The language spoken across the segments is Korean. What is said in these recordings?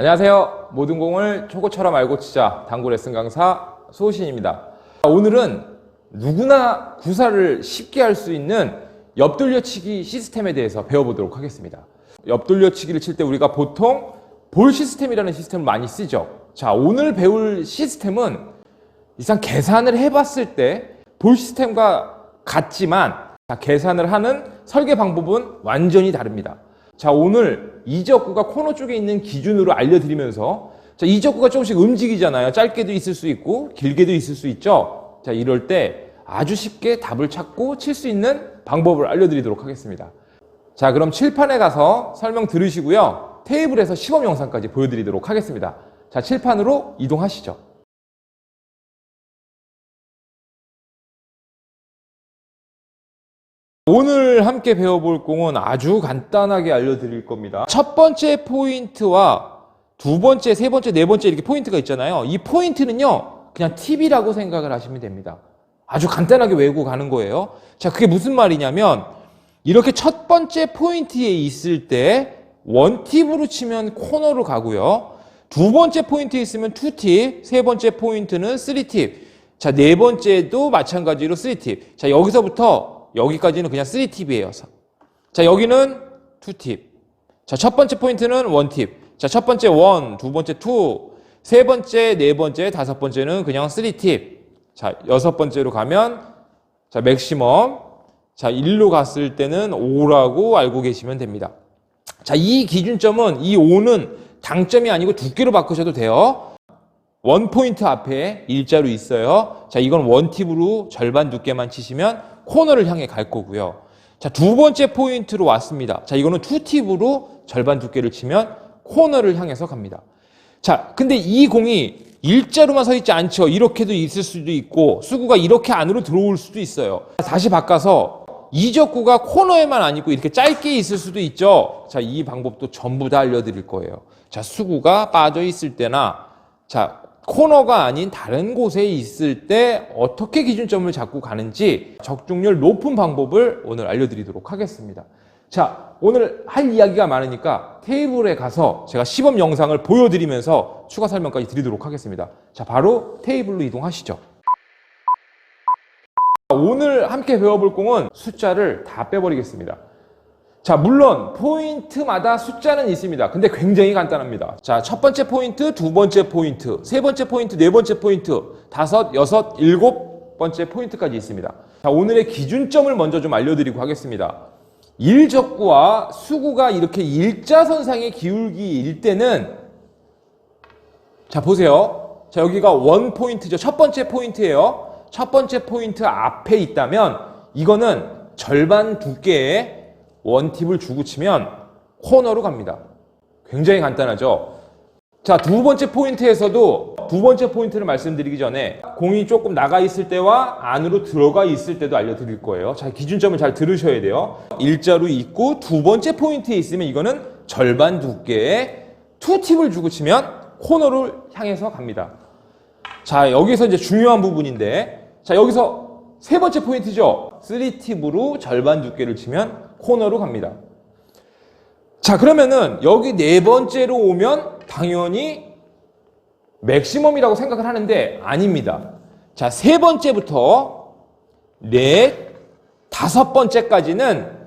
안녕하세요. 모든 공을 초고처럼 알고 치자 당구 레슨 강사 소신입니다. 오늘은 누구나 구사를 쉽게 할 수 있는 옆돌려치기 시스템에 대해서 배워보도록 하겠습니다. 옆돌려치기를 칠 때 우리가 보통 볼 시스템이라는 시스템을 많이 쓰죠. 자, 오늘 배울 시스템은 이상 계산을 해봤을 때 볼 시스템과 같지만 자, 계산을 하는 설계 방법은 완전히 다릅니다. 자, 오늘 이적구가 코너 쪽에 있는 기준으로 알려드리면서 자, 이적구가 조금씩 움직이잖아요. 짧게도 있을 수 있고 길게도 있을 수 있죠. 자, 이럴 때 아주 쉽게 답을 찾고 칠 수 있는 방법을 알려드리도록 하겠습니다. 자, 그럼 칠판에 가서 설명 들으시고요. 테이블에서 시범 영상까지 보여드리도록 하겠습니다. 자, 칠판으로 이동하시죠. 오늘 함께 배워볼 공은 아주 간단하게 알려드릴 겁니다. 첫 번째 포인트와 두 번째, 세 번째, 네 번째 이렇게 포인트가 있잖아요. 이 포인트는요, 그냥 팁이라고 생각을 하시면 됩니다. 아주 간단하게 외우고 가는 거예요. 자, 그게 무슨 말이냐면, 이렇게 첫 번째 포인트에 있을 때 원팁으로 치면 코너로 가고요. 두 번째 포인트에 있으면 투팁, 세 번째 포인트는 쓰리팁. 자, 네 번째도 마찬가지로 쓰리팁. 자, 여기서부터 여기까지는 그냥 3팁이에요. 자, 여기는 2팁. 자, 첫 번째 포인트는 1팁. 자, 첫 번째 1, 두 번째 2, 세 번째, 네 번째, 다섯 번째는 그냥 3팁. 자, 여섯 번째로 가면 자, 맥시멈. 자, 1로 갔을 때는 5라고 알고 계시면 됩니다. 자, 이 기준점은 이 5는 당점이 아니고 두께로 바꾸셔도 돼요. 원 포인트 앞에 일자로 있어요. 자, 이건 원팁으로 절반 두께만 치시면 코너를 향해 갈 거고요. 자, 두 번째 포인트로 왔습니다. 자, 이거는 투 팁으로 절반 두께를 치면 코너를 향해서 갑니다. 자, 근데 이 공이 일자로만 서 있지 않죠. 이렇게도 있을 수도 있고, 수구가 이렇게 안으로 들어올 수도 있어요. 다시 바꿔서 이적구가 코너에만 아니고 이렇게 짧게 있을 수도 있죠. 자, 이 방법도 전부 다 알려드릴 거예요. 자, 수구가 빠져 있을 때나, 자, 코너가 아닌 다른 곳에 있을 때 어떻게 기준점을 잡고 가는지 적중률 높은 방법을 오늘 알려드리도록 하겠습니다. 자, 오늘 할 이야기가 많으니까 테이블에 가서 제가 시범 영상을 보여드리면서 추가 설명까지 드리도록 하겠습니다. 자, 바로 테이블로 이동하시죠. 오늘 함께 배워볼 공은 숫자를 다 빼버리겠습니다. 자, 물론 포인트마다 숫자는 있습니다. 근데 굉장히 간단합니다. 자, 첫 번째 포인트, 두 번째 포인트, 세 번째 포인트, 네 번째 포인트, 다섯, 여섯, 일곱 번째 포인트까지 있습니다. 자, 오늘의 기준점을 먼저 좀 알려드리고 하겠습니다. 일적구와 수구가 이렇게 일자선상의 기울기일 때는 자, 보세요. 자, 여기가 원 포인트죠. 첫 번째 포인트예요. 첫 번째 포인트 앞에 있다면 이거는 절반 두께의 원팁을 주고 치면 코너로 갑니다. 굉장히 간단하죠. 자, 두 번째 포인트에서도 두 번째 포인트를 말씀드리기 전에 공이 조금 나가 있을 때와 안으로 들어가 있을 때도 알려드릴 거예요. 자, 기준점을 잘 들으셔야 돼요. 일자로 있고 두 번째 포인트에 있으면 이거는 절반 두께의 투팁을 주고 치면 코너를 향해서 갑니다. 자, 여기서 이제 중요한 부분인데, 자, 여기서 세 번째 포인트죠. 3팁으로 절반 두께를 치면 코너로 갑니다. 자, 그러면은 여기 네 번째로 오면 당연히 맥시멈이라고 생각을 하는데 아닙니다. 자, 세 번째부터 넷, 다섯 번째까지는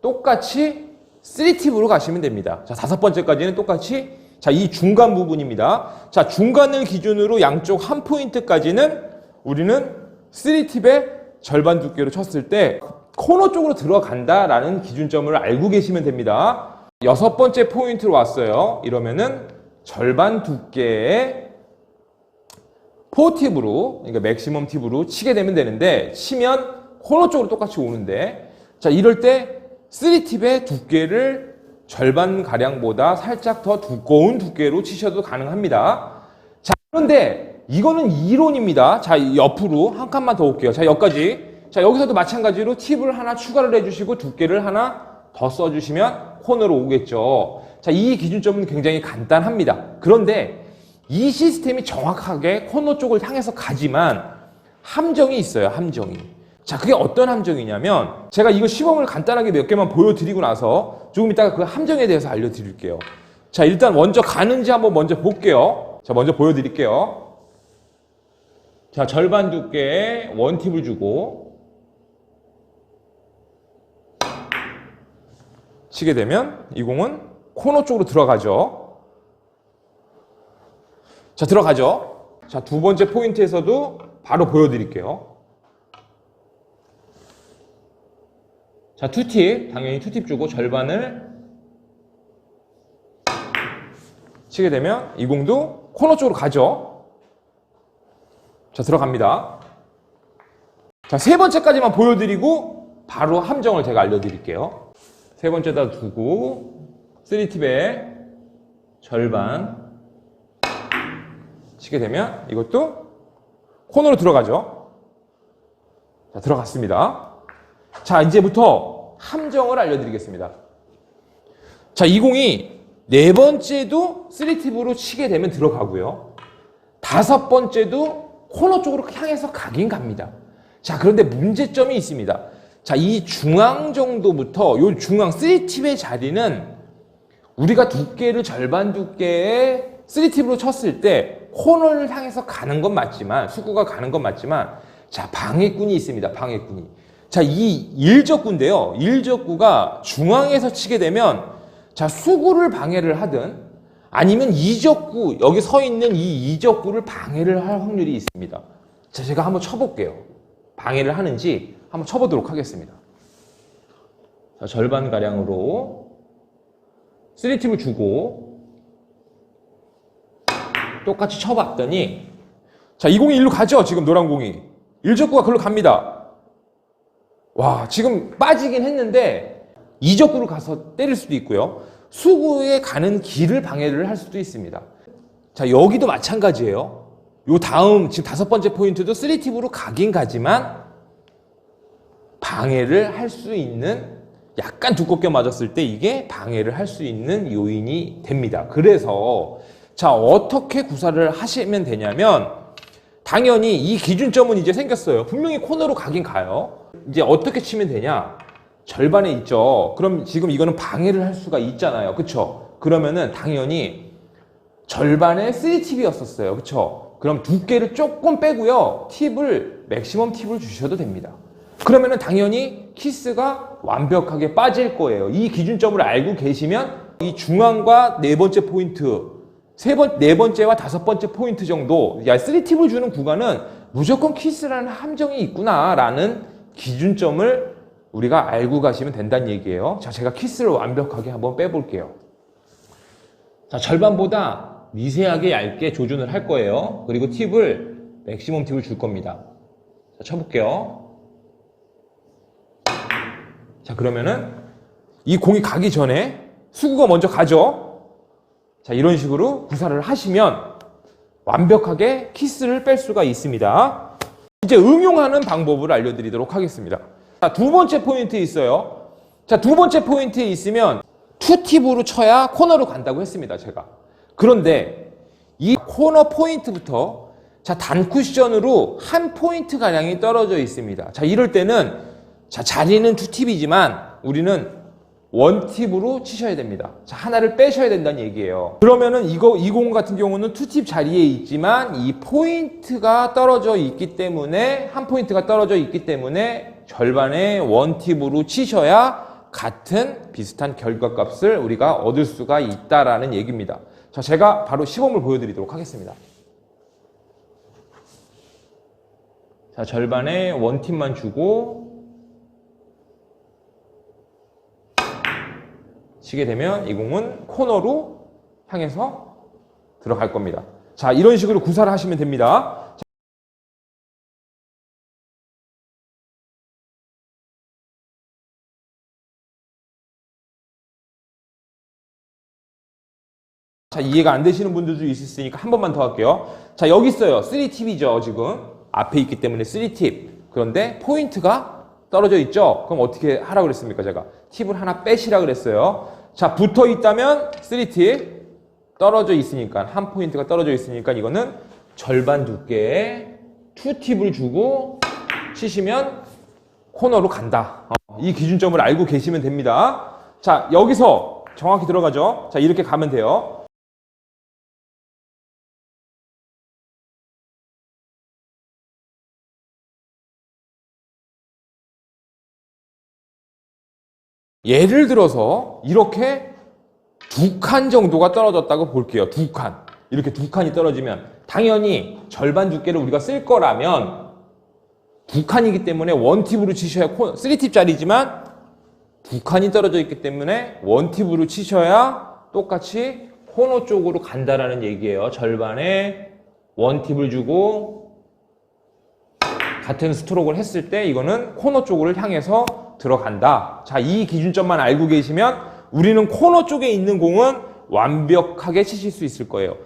똑같이 3팁으로 가시면 됩니다. 자, 다섯 번째까지는 똑같이 자, 이 중간 부분입니다. 자, 중간을 기준으로 양쪽 한 포인트까지는 우리는 3팁의 절반 두께로 쳤을 때 코너 쪽으로 들어간다라는 기준점을 알고 계시면 됩니다. 여섯 번째 포인트로 왔어요. 이러면은 절반 두께의 포팁으로, 그러니까 맥시멈 팁으로 치게 되면 되는데, 치면 코너 쪽으로 똑같이 오는데, 자, 이럴 때 3팁의 두께를 절반 가량보다 살짝 더 두꺼운 두께로 치셔도 가능합니다. 자, 그런데 이거는 이론입니다. 자, 옆으로 한 칸만 더 올게요. 자, 여기까지. 자, 여기서도 마찬가지로 팁을 하나 추가를 해주시고 두께를 하나 더 써주시면 코너로 오겠죠. 자, 이 기준점은 굉장히 간단합니다. 그런데 이 시스템이 정확하게 코너 쪽을 향해서 가지만 함정이 있어요. 함정이. 자, 그게 어떤 함정이냐면 제가 이거 시범을 간단하게 몇 개만 보여드리고 나서 조금 이따가 그 함정에 대해서 알려드릴게요. 자, 일단 먼저 가는지 한번 먼저 볼게요. 자, 먼저 보여드릴게요. 자, 절반 두께의 원팁을 주고 치게 되면 이 공은 코너 쪽으로 들어가죠. 자, 들어가죠. 자, 두 번째 포인트에서도 바로 보여드릴게요. 자, 투팁. 당연히 투팁 주고 절반을 치게 되면 이 공도 코너 쪽으로 가죠. 자, 들어갑니다. 자, 세 번째까지만 보여드리고 바로 함정을 제가 알려드릴게요. 세 번째다 두고 3팁에 절반 치게 되면 이것도 코너로 들어가죠. 자, 들어갔습니다. 자, 이제부터 함정을 알려드리겠습니다. 자, 이 공이 네 번째도 3팁으로 치게 되면 들어가고요. 다섯 번째도 코너 쪽으로 향해서 가긴 갑니다. 자, 그런데 문제점이 있습니다. 자, 이 중앙 정도부터 요 중앙 3팁의 자리는 우리가 두께를 절반 두께의 3팁으로 쳤을 때 코너를 향해서 가는 건 맞지만 수구가 가는 건 맞지만 자, 방해꾼이 있습니다. 방해꾼이. 자, 이 일적구인데요. 일적구가 중앙에서 치게 되면 자, 수구를 방해를 하든 아니면 이적구, 여기 서 있는 이 이적구를 방해를 할 확률이 있습니다. 자, 제가 한번 쳐볼게요. 방해를 하는지 한번 쳐보도록 하겠습니다. 자, 절반가량으로 3팁을 주고 똑같이 쳐봤더니 자, 이 공이 일로 가죠. 지금 노란 공이. 일적구가 글로 갑니다. 와, 지금 빠지긴 했는데 이적구로 가서 때릴 수도 있고요. 수구에 가는 길을 방해를 할 수도 있습니다. 자, 여기도 마찬가지예요. 요 다음 지금 다섯 번째 포인트도 3팁으로 가긴 가지만 방해를 할 수 있는 약간 두껍게 맞았을 때 이게 방해를 할 수 있는 요인이 됩니다. 그래서 자, 어떻게 구사를 하시면 되냐면 당연히 이 기준점은 이제 생겼어요. 분명히 코너로 가긴 가요. 이제 어떻게 치면 되냐? 절반에 있죠. 그럼 지금 이거는 방해를 할 수가 있잖아요. 그쵸? 그러면은 당연히 절반에 3팁이었었어요. 그쵸? 그럼 두께를 조금 빼고요. 팁을, 맥시멈 팁을 주셔도 됩니다. 그러면은 당연히 키스가 완벽하게 빠질 거예요. 이 기준점을 알고 계시면 이 중앙과 네 번째 포인트, 세 번, 네 번째와 다섯 번째 포인트 정도, 야, 3팁을 주는 구간은 무조건 키스라는 함정이 있구나라는 기준점을 우리가 알고 가시면 된다는 얘기예요. 자, 제가 키스를 완벽하게 한번 빼볼게요. 자, 절반보다 미세하게 얇게 조준을 할 거예요. 그리고 팁을, 맥시멈 팁을 줄 겁니다. 자, 쳐볼게요. 자, 그러면은 이 공이 가기 전에 수구가 먼저 가죠. 자, 이런 식으로 구사를 하시면 완벽하게 키스를 뺄 수가 있습니다. 이제 응용하는 방법을 알려드리도록 하겠습니다. 자, 두 번째 포인트 있어요. 자, 두 번째 포인트에 있으면 투팁으로 쳐야 코너로 간다고 했습니다, 제가. 그런데 이 코너 포인트부터 자, 단 쿠션으로 한 포인트 가량이 떨어져 있습니다. 자, 이럴 때는 자, 자리는 투팁이지만 우리는 원팁으로 치셔야 됩니다. 자, 하나를 빼셔야 된다는 얘기예요. 그러면은 이거, 이공 같은 경우는 투팁 자리에 있지만 이 포인트가 떨어져 있기 때문에, 한 포인트가 떨어져 있기 때문에 절반의 원팁으로 치셔야 같은 비슷한 결과값을 우리가 얻을 수가 있다라는 얘기입니다. 자, 제가 바로 시범을 보여드리도록 하겠습니다. 자, 절반의 원팁만 주고 치게 되면 이 공은 코너로 향해서 들어갈 겁니다. 자, 이런 식으로 구사를 하시면 됩니다. 자, 이해가 안 되시는 분들도 있으니까 한 번만 더 할게요. 자, 여기 있어요. 3팁이죠, 지금. 앞에 있기 때문에 3팁. 그런데 포인트가 떨어져 있죠? 그럼 어떻게 하라고 그랬습니까, 제가? 팁을 하나 빼시라 그랬어요. 자, 붙어 있다면 3팁. 떨어져 있으니까, 한 포인트가 떨어져 있으니까 이거는 절반 두께의 2팁을 주고 치시면 코너로 간다. 어, 이 기준점을 알고 계시면 됩니다. 자, 여기서 정확히 들어가죠. 자, 이렇게 가면 돼요. 예를 들어서 이렇게 두 칸 정도가 떨어졌다고 볼게요. 두 칸. 이렇게 두 칸이 떨어지면 당연히 절반 두께를 우리가 쓸 거라면 두 칸이기 때문에 원팁으로 치셔야 코, 3팁짜리지만 두 칸이 떨어져 있기 때문에 원팁으로 치셔야 똑같이 코너 쪽으로 간다라는 얘기예요. 절반에 원팁을 주고 같은 스트로크를 했을 때 이거는 코너 쪽을 향해서 들어간다. 자, 이 기준점만 알고 계시면 우리는 코너 쪽에 있는 공은 완벽하게 치실 수 있을 거예요.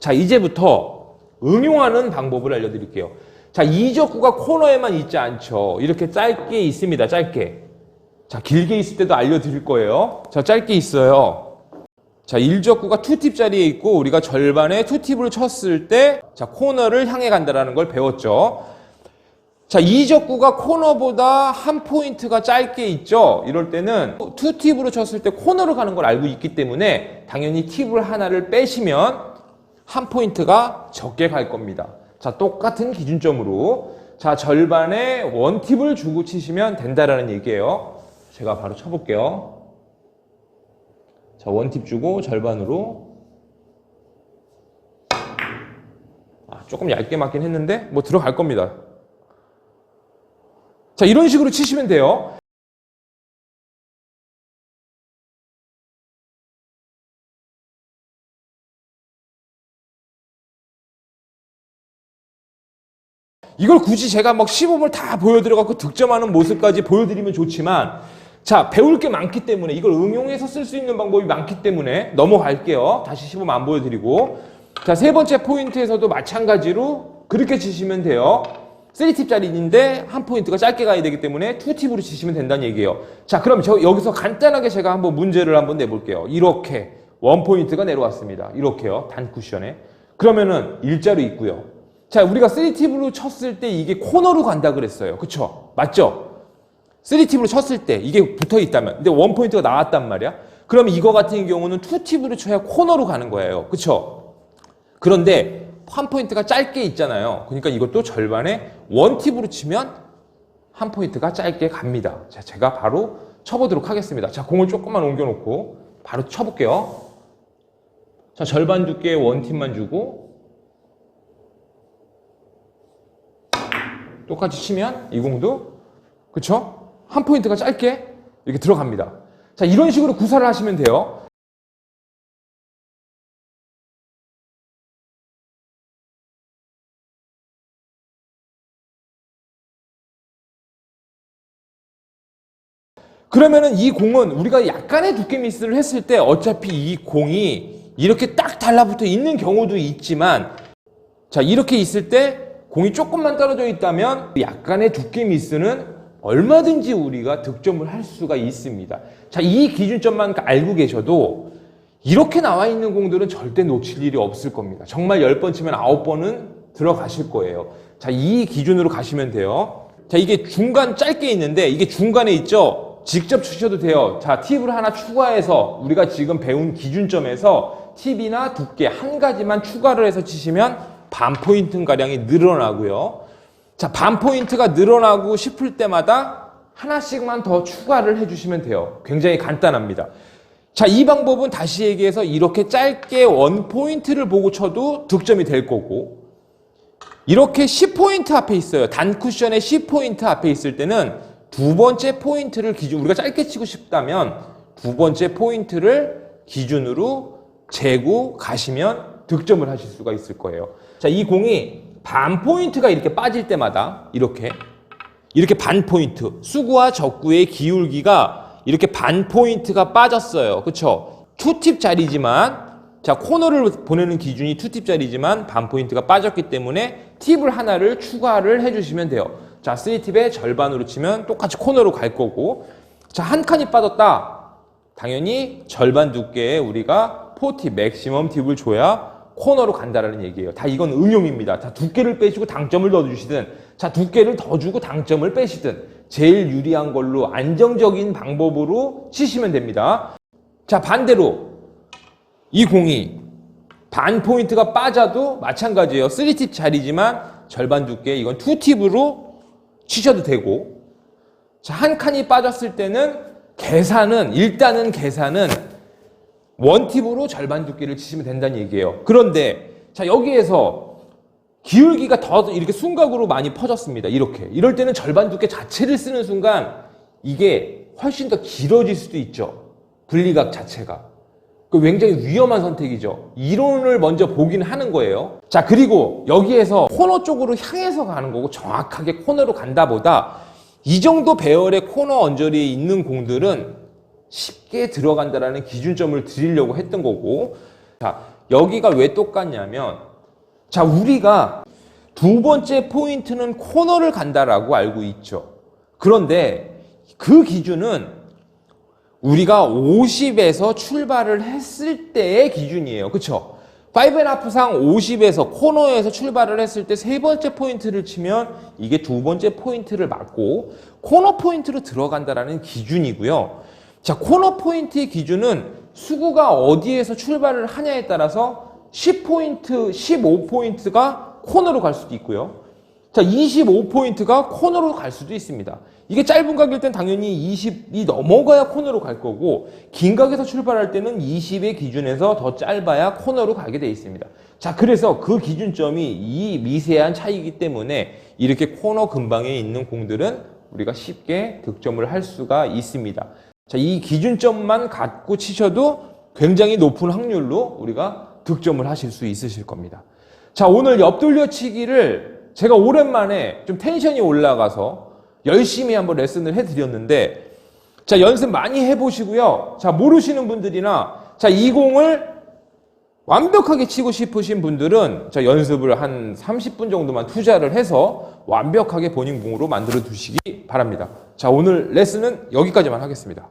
자, 이제부터 응용하는 방법을 알려드릴게요. 자, 이적구가 코너에만 있지 않죠. 이렇게 짧게 있습니다. 짧게. 자, 길게 있을 때도 알려드릴 거예요. 자, 짧게 있어요. 자, 1적구가 2팁짜리에 있고 우리가 절반에 2팁을 쳤을 때 자, 코너를 향해 간다라는 걸 배웠죠. 자, 2적구가 코너보다 한 포인트가 짧게 있죠. 이럴 때는 2팁으로 쳤을 때 코너로 가는 걸 알고 있기 때문에 당연히 팁을 하나를 빼시면 한 포인트가 적게 갈 겁니다. 자, 똑같은 기준점으로 자, 절반에 원팁을 주고 치시면 된다라는 얘기예요. 제가 바로 쳐볼게요. 자, 원팁 주고 절반으로. 아, 조금 얇게 맞긴 했는데, 뭐 들어갈 겁니다. 자, 이런 식으로 치시면 돼요. 이걸 굳이 제가 막 시범을 다 보여드려갖고 득점하는 모습까지 보여드리면 좋지만, 자, 배울 게 많기 때문에 이걸 응용해서 쓸 수 있는 방법이 많기 때문에 넘어갈게요. 다시 시범 안 보여드리고. 자, 세 번째 포인트에서도 마찬가지로 그렇게 치시면 돼요. 3팁짜리인데 한 포인트가 짧게 가야 되기 때문에 2팁으로 치시면 된다는 얘기예요. 자, 그럼 저 여기서 간단하게 제가 한번 문제를 한번 내볼게요. 이렇게 원 포인트가 내려왔습니다. 이렇게요. 단 쿠션에. 그러면은 일자로 있고요. 자, 우리가 3팁으로 쳤을 때 이게 코너로 간다 그랬어요. 그쵸? 맞죠? 3팁으로 쳤을 때 이게 붙어 있다면 근데 원 포인트가 나왔단 말이야. 그럼 이거 같은 경우는 2팁으로 쳐야 코너로 가는 거예요. 그쵸? 그런데 한 포인트가 짧게 있잖아요. 그러니까 이것도 절반에 원팁으로 치면 한 포인트가 짧게 갑니다. 자, 제가 바로 쳐보도록 하겠습니다. 자, 공을 조금만 옮겨놓고 바로 쳐볼게요. 자, 절반 두께의 원팁만 주고 똑같이 치면 이 공도 그쵸? 한 포인트가 짧게 이렇게 들어갑니다. 자, 이런 식으로 구사를 하시면 돼요. 그러면은 이 공은 우리가 약간의 두께 미스를 했을 때 어차피 이 공이 이렇게 딱 달라붙어 있는 경우도 있지만 자, 이렇게 있을 때 공이 조금만 떨어져 있다면 약간의 두께 미스는 얼마든지 우리가 득점을 할 수가 있습니다. 자, 이 기준점만 알고 계셔도 이렇게 나와 있는 공들은 절대 놓칠 일이 없을 겁니다. 정말 10번 치면 9번은 들어가실 거예요. 자, 이 기준으로 가시면 돼요. 자, 이게 중간 짧게 있는데 이게 중간에 있죠? 직접 치셔도 돼요. 자, 팁을 하나 추가해서 우리가 지금 배운 기준점에서 팁이나 두께 한 가지만 추가를 해서 치시면 반 포인트가량이 늘어나고요. 자, 반 포인트가 늘어나고 싶을 때마다 하나씩만 더 추가를 해주시면 돼요. 굉장히 간단합니다. 자, 이 방법은 다시 얘기해서 이렇게 짧게 원 포인트를 보고 쳐도 득점이 될 거고, 이렇게 10포인트 앞에 있어요. 단 쿠션의 10포인트 앞에 있을 때는 두 번째 포인트를 기준, 우리가 짧게 치고 싶다면 두 번째 포인트를 기준으로 재고 가시면 득점을 하실 수가 있을 거예요. 자, 이 공이 반 포인트가 이렇게 빠질 때마다 이렇게 이렇게 반 포인트 수구와 적구의 기울기가 이렇게 반 포인트가 빠졌어요. 그렇죠? 투팁짜리지만 자 코너를 보내는 기준이 투팁짜리지만 반 포인트가 빠졌기 때문에 팁을 하나를 추가를 해주시면 돼요. 자 3팁의 절반으로 치면 똑같이 코너로 갈 거고 자한 칸이 빠졌다. 당연히 절반 두께의 우리가 포팁, 맥시멈 팁을 줘야 코너로 간다라는 얘기예요. 다 이건 응용입니다. 자, 두께를 빼시고 당점을 더 주시든, 자, 두께를 더 주고 당점을 빼시든, 제일 유리한 걸로 안정적인 방법으로 치시면 됩니다. 자, 반대로 이 공이 반 포인트가 빠져도 마찬가지예요. 3팁 자리지만 절반 두께, 이건 2팁으로 치셔도 되고, 자, 한 칸이 빠졌을 때는 계산은, 일단은 계산은 원팁으로 절반 두께를 치시면 된다는 얘기예요. 그런데, 자, 여기에서 기울기가 더 이렇게 순각으로 많이 퍼졌습니다. 이렇게. 이럴 때는 절반 두께 자체를 쓰는 순간 이게 훨씬 더 길어질 수도 있죠. 분리각 자체가. 그 굉장히 위험한 선택이죠. 이론을 먼저 보긴 하는 거예요. 자, 그리고 여기에서 코너 쪽으로 향해서 가는 거고 정확하게 코너로 간다 보다 이 정도 배열의 코너 언저리에 있는 공들은 쉽게 들어간다라는 기준점을 드리려고 했던 거고 자, 여기가 왜 똑같냐면 자, 우리가 두 번째 포인트는 코너를 간다라고 알고 있죠. 그런데 그 기준은 우리가 50에서 출발을 했을 때의 기준이에요. 그쵸? 5.5상 50에서 코너에서 출발을 했을 때 세 번째 포인트를 치면 이게 두 번째 포인트를 맞고 코너 포인트로 들어간다라는 기준이고요. 자, 코너 포인트의 기준은 수구가 어디에서 출발을 하냐에 따라서 10포인트, 15포인트가 코너로 갈 수도 있고요. 자, 25포인트가 코너로 갈 수도 있습니다. 이게 짧은 각일 땐 당연히 20이 넘어가야 코너로 갈 거고, 긴 각에서 출발할 때는 20의 기준에서 더 짧아야 코너로 가게 돼 있습니다. 자, 그래서 그 기준점이 이 미세한 차이기 때문에 이렇게 코너 근방에 있는 공들은 우리가 쉽게 득점을 할 수가 있습니다. 자, 이 기준점만 갖고 치셔도 굉장히 높은 확률로 우리가 득점을 하실 수 있으실 겁니다. 자, 오늘 옆돌려치기를 제가 오랜만에 좀 텐션이 올라가서 열심히 한번 레슨을 해드렸는데, 자, 연습 많이 해보시고요. 자, 모르시는 분들이나, 자, 이 공을 완벽하게 치고 싶으신 분들은 자, 연습을 한 30분 정도만 투자를 해서 완벽하게 본인 공으로 만들어 두시기 바랍니다. 자, 오늘 레슨은 여기까지만 하겠습니다.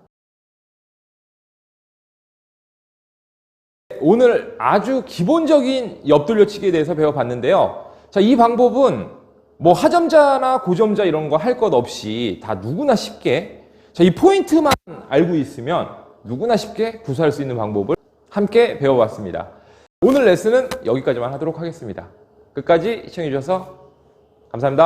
오늘 아주 기본적인 옆돌려치기에 대해서 배워봤는데요. 자, 이 방법은 뭐 하점자나 고점자 이런 거 할 것 없이 다 누구나 쉽게 자, 이 포인트만 알고 있으면 누구나 쉽게 구사할 수 있는 방법을 함께 배워봤습니다. 오늘 레슨은 여기까지만 하도록 하겠습니다. 끝까지 시청해주셔서 감사합니다.